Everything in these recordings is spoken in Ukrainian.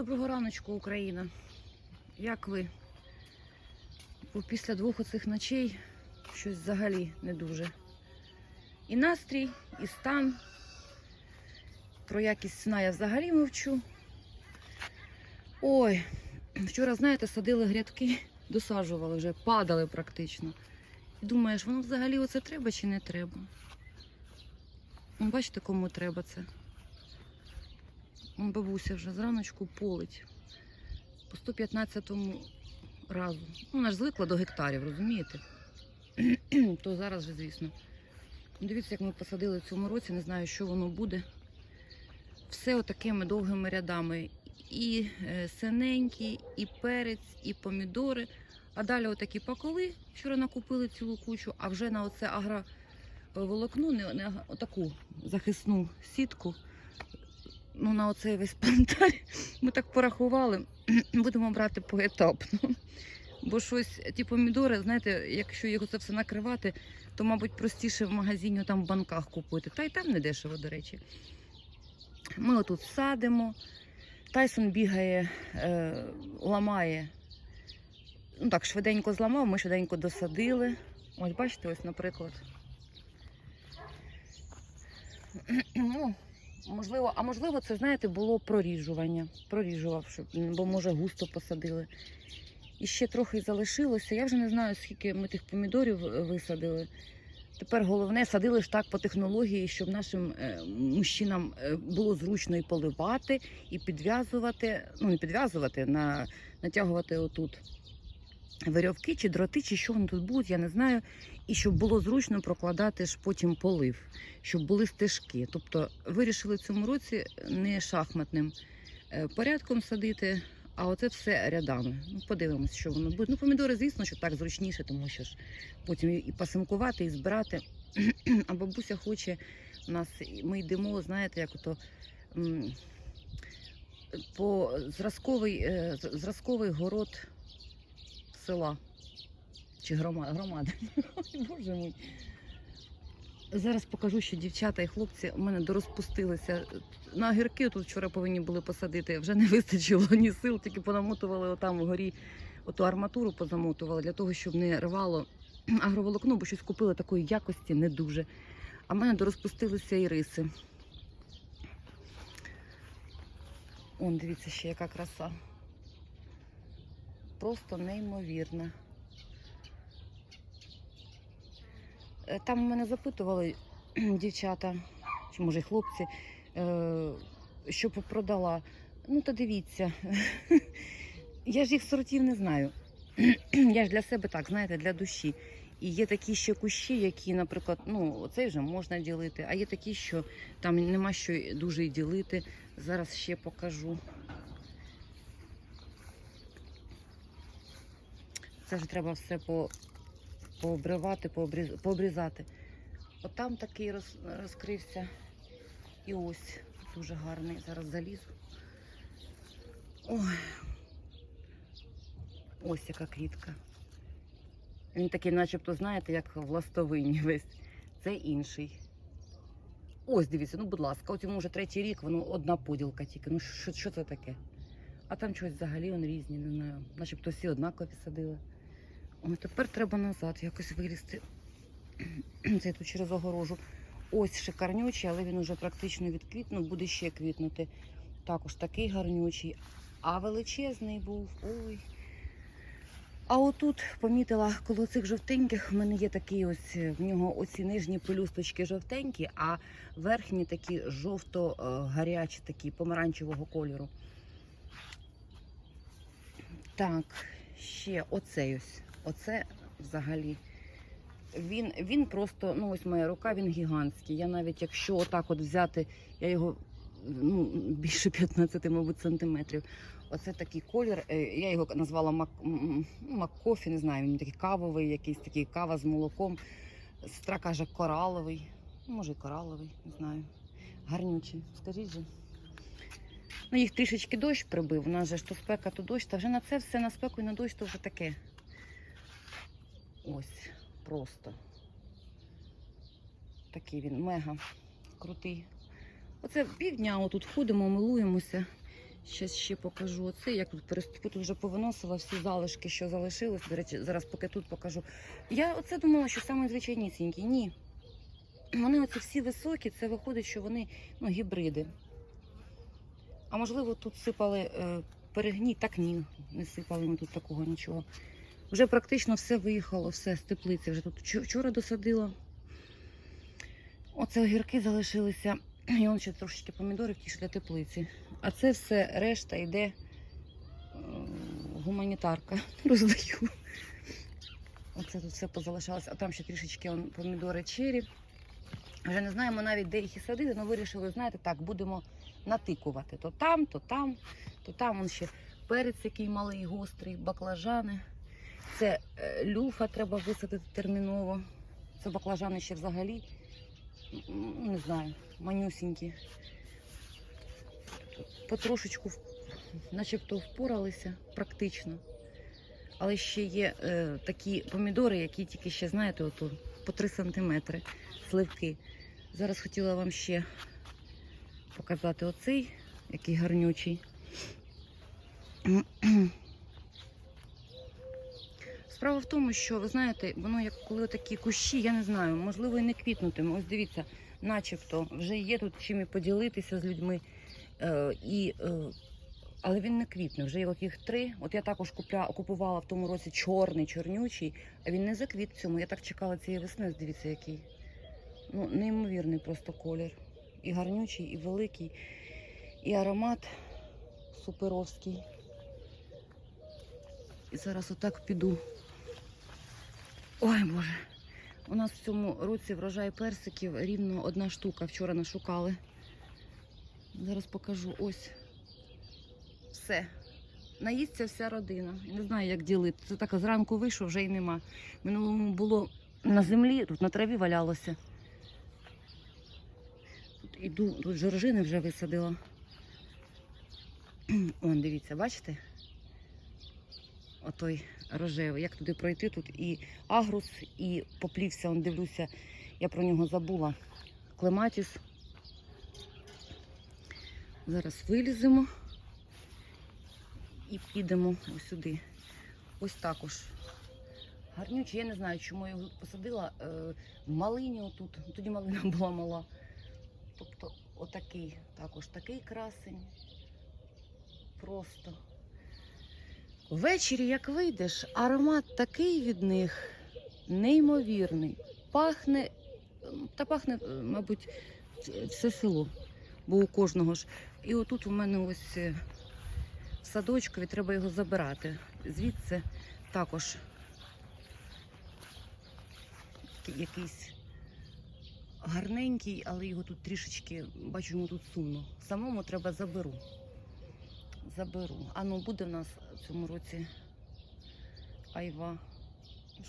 Доброго раночку, Україна. Як ви? Бо після двох оцих ночей щось взагалі не дуже. І настрій, і стан. Про якість сна я взагалі мовчу. Ой, вчора, знаєте, садили грядки, досаджували вже, падали практично. І думаєш, воно взагалі оце треба чи не треба? Ну, Бачите, кому треба це? Бабуся вже зраночку полить. По 115 разу. Ну, вона ж звикла до гектарів, розумієте? То зараз же, звісно. Ну, Дивіться, як ми посадили в цьому році, не знаю, що воно буде. Все отакими довгими рядами. І е, синенькі, і перець, і помідори. А далі отакі паколи. Вчора накупили цілу кучу, а вже на оце агроволокно, не, не отаку захисну сітку. Ну, на оцей весь плантар ми так порахували. Будемо брати поетапно. Бо щось, ті помідори, знаєте, якщо їх це все накривати, то, мабуть, простіше в магазині там в банках купити. Та й там не дешево, до речі. Ми отут садимо. Тайсон бігає, е, ламає. Ну так, швиденько зламав, ми швиденько досадили. Ось бачите, ось, наприклад. Ну, можливо, а можливо, це, знаєте, було проріжування. Проріжував, бо може густо посадили. І ще трохи залишилося. Я вже не знаю, скільки ми тих помідорів е, висадили. Тепер головне, садили ж так по технології, щоб нашим е, мужчинам е, було зручно і поливати, і підв'язувати, ну не підв'язувати, на, натягувати отут верьовки чи дроти, чи що вони тут будуть, я не знаю. І щоб було зручно прокладати ж потім полив, щоб були стежки. Тобто вирішили цьому році не шахматним е, порядком садити, а оце все рядами. Ну, подивимось, що воно буде. Ну, помідори, звісно, що так зручніше, тому що ж потім і- пасинкувати, і збирати. А бабуся хоче нас, ми йдемо, знаєте, як ото. По зразковий, е, зразковий город села чи громади. громади. Ой, Боже мій. Зараз покажу, що дівчата і хлопці у мене дорозпустилися. На гірки тут вчора повинні були посадити. Вже не вистачило ні сил, тільки понамотували отам вгорі оту арматуру позамотували для того, щоб не рвало агроволокно, бо щось купили такої якості не дуже. А в мене дорозпустилися і риси. Он, дивіться, ще яка краса. Просто неймовірна. Е, Там мене запитували дівчата, чи може й хлопці, е, що продала. Ну, то дивіться, я ж їх сортів не знаю. Я ж для себе так, знаєте, для душі. І є такі ще кущі, які, наприклад, ну, оцей вже можна ділити, а є такі, що там нема що дуже ділити. Зараз ще покажу. Це ж треба все по, пообривати, пообріз, пообрізати. От там такий роз, розкрився. І ось дуже гарний. Зараз залізу. Ой. Ось яка квітка. Він такий, начебто, знаєте, як в ластовині весь. Це інший. Ось, дивіться, ну будь ласка, от йому вже третій рік, воно одна поділка тільки. Ну що, що це таке? А там щось взагалі вони різні, не знаю. Начебто всі однакові садили. Ой, тепер треба назад якось вилізти. Це тут через огорожу. Ось шикарнючий, але він уже практично відквітнув, буде ще квітнути. Також такий гарнючий. А величезний був. Ой. А отут помітила, коло цих жовтеньких в мене є такий ось, е, в нього оці нижні пелюсточки жовтенькі, а верхні такі жовто-гарячі, такі помаранчевого кольору. Так, ще оцей ось. Оце взагалі. Він, він просто, ну ось моя рука, він гігантський. Я навіть якщо отак от взяти, я його ну, більше 15, мабуть, сантиметрів. Оце такий колір. е, Я його назвала мак, м, маккофі, не знаю, він такий кавовий, якийсь такий кава з молоком. Сестра каже кораловий. Ну, Може, і кораловий, не знаю. Гарнючий. Скажіть же. Ну, їх трішечки дощ прибив. У нас же ж то спека, то дощ. Та вже на це все на спеку і на дощ то вже таке. Ось, просто. Такий він мега крутий. Оце півдня отут ходимо, милуємося. Щас ще покажу оце. Я тут переступу тут вже повиносила всі залишки, що залишились. До речі, зараз поки тут покажу. Я оце думала, що саме звичайнісінькі. Ні. Вони оці всі високі, це виходить, що вони ну, гібриди. А можливо, тут сипали е, перегній, так ні, не сипали ми тут такого нічого. Вже практично все виїхало, все з теплиці. Вже тут вчора досадила. Оце огірки залишилися. І он ще трошечки помідорів ті, для теплиці. А це все решта йде е, гуманітарка. Роздаю. Оце тут все позалишалося, а там ще трішечки он, помідори чері. Вже не знаємо навіть, де їх і садити, але вирішили, знаєте, так, будемо натикувати. То там, то там, то там вон ще перець, який малий, гострий, баклажани. Це е, люфа треба висадити терміново. Це баклажани ще взагалі, не знаю, манюсінькі. Потрошечку начебто впоралися практично. Але ще є е, такі помідори, які тільки ще, знаєте, ото по 3 сантиметри сливки. Зараз хотіла вам ще показати оцей, який гарнючий. Справа в тому, що ви знаєте, воно як коли такі кущі, я не знаю, можливо, і не квітнутиме. Ось дивіться, начебто вже є тут чим і поділитися з людьми. Е, і, е, але він не квітне. Вже є їх три. От я також купля, купувала в тому році чорний, чорнючий, а він не заквіт цьому. Я так чекала цієї весни. Дивіться, який. Ну, неймовірний просто колір. І гарнючий, і великий, і аромат суперовський. І зараз отак піду. Ой, Боже. У нас в цьому році врожай персиків рівно одна штука. Вчора нашукали. Зараз покажу. Ось. Все. Наїсться вся родина. Не знаю, як ділити. Це так зранку вийшов, вже й нема. Минулому було на землі, тут на траві валялося. Тут іду, тут жоржини вже висадила. Он, дивіться, бачите? Отой рожевий. Як туди пройти? Тут і агрус, і поплівся, он дивлюся, я про нього забула. Клематіс. Зараз виліземо і підемо ось сюди. Ось також. Гарнючий, я не знаю, чому я його посадила е, в малині отут. Тоді малина була мала. Тобто отакий також такий красень. Просто. Ввечері, як вийдеш, аромат такий від них неймовірний. Пахне, та пахне, е, мабуть, все село, бо у кожного ж. І отут у мене ось е, садочкові треба його забирати. Звідси також якийсь гарненький, але його тут трішечки, бачу, йому тут сумно. Самому треба заберу. Заберу. А ну буде в нас в цьому році айва.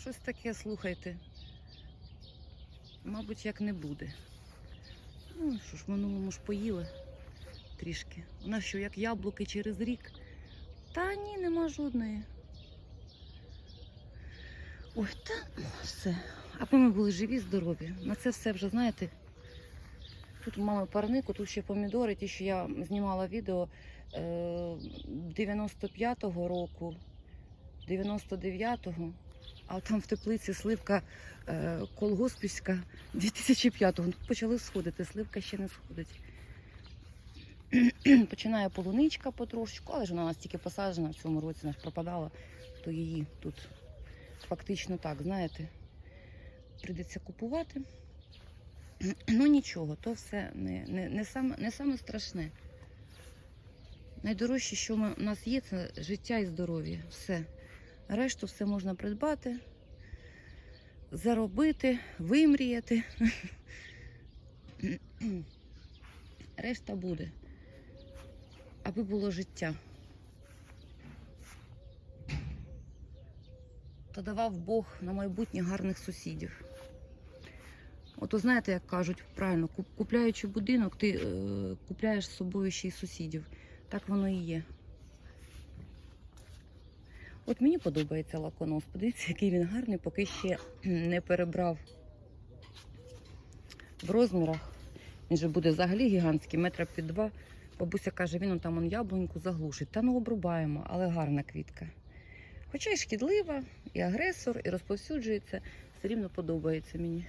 Щось таке, слухайте. Мабуть, як не буде. Ну, що ж, в минулому ж поїли трішки. У нас що, як яблуки через рік? Та ні, нема жодної. Ой, та ну, все. Аби ми були живі, здорові. На це все вже, знаєте. Тут у мами парнику, тут ще помідори, ті, що я знімала відео е, 95-го року, 99-го, а там в теплиці сливка е, колгоспівська 2005-го. Тут почали сходити, сливка ще не сходить. Починає полуничка потрошечку, але ж вона у нас тільки посаджена в цьому році, вона ж пропадала, то її тут фактично так, знаєте, прийдеться купувати. Ну нічого, то все не, не, не, саме, не саме страшне. Найдорожче, що ми, у нас є, це життя і здоров'я. Все. Решту все можна придбати, заробити, вимріяти. Решта буде. Аби було життя. Та давав Бог на майбутнє гарних сусідів. Ото знаєте, як кажуть правильно, купляючи будинок, ти е, купляєш з собою ще й сусідів. Так воно і є. От мені подобається лаконос. Подивіться, який він гарний, поки ще не перебрав в розмірах. Він же буде взагалі гігантський, метра під два. Бабуся каже, він там он яблуньку заглушить. Та ну обрубаємо, але гарна квітка. Хоча й шкідлива, і агресор, і розповсюджується, все рівно подобається мені.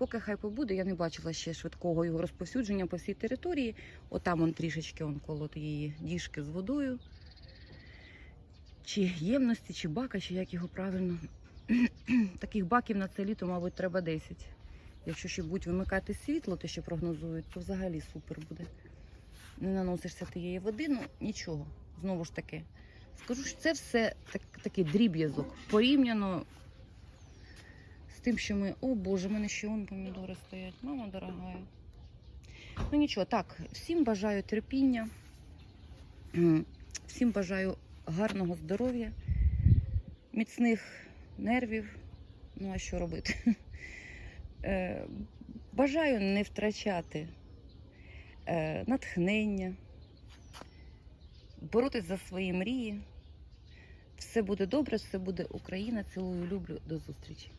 Поки хай побуде, я не бачила ще швидкого його розповсюдження по всій території. Отам он трішечки он коло тієї діжки з водою. Чи ємності, чи бака, чи як його правильно. Таких баків на це літо, мабуть, треба 10. Якщо ще будуть вимикати світло, те, що прогнозують, то взагалі супер буде. Не наносишся тієї води, ну нічого. Знову ж таки. Скажу, що це все так, такий дріб'язок. Порівняно тим, що ми. О Боже, в мене ще он помідори стоять. Мама дорогая. Ну нічого, так, всім бажаю терпіння, всім бажаю гарного здоров'я, міцних нервів. Ну, а що робити? Е, Бажаю не втрачати е, натхнення, боротись за свої мрії. Все буде добре, все буде Україна. Цілую, люблю. До зустрічі.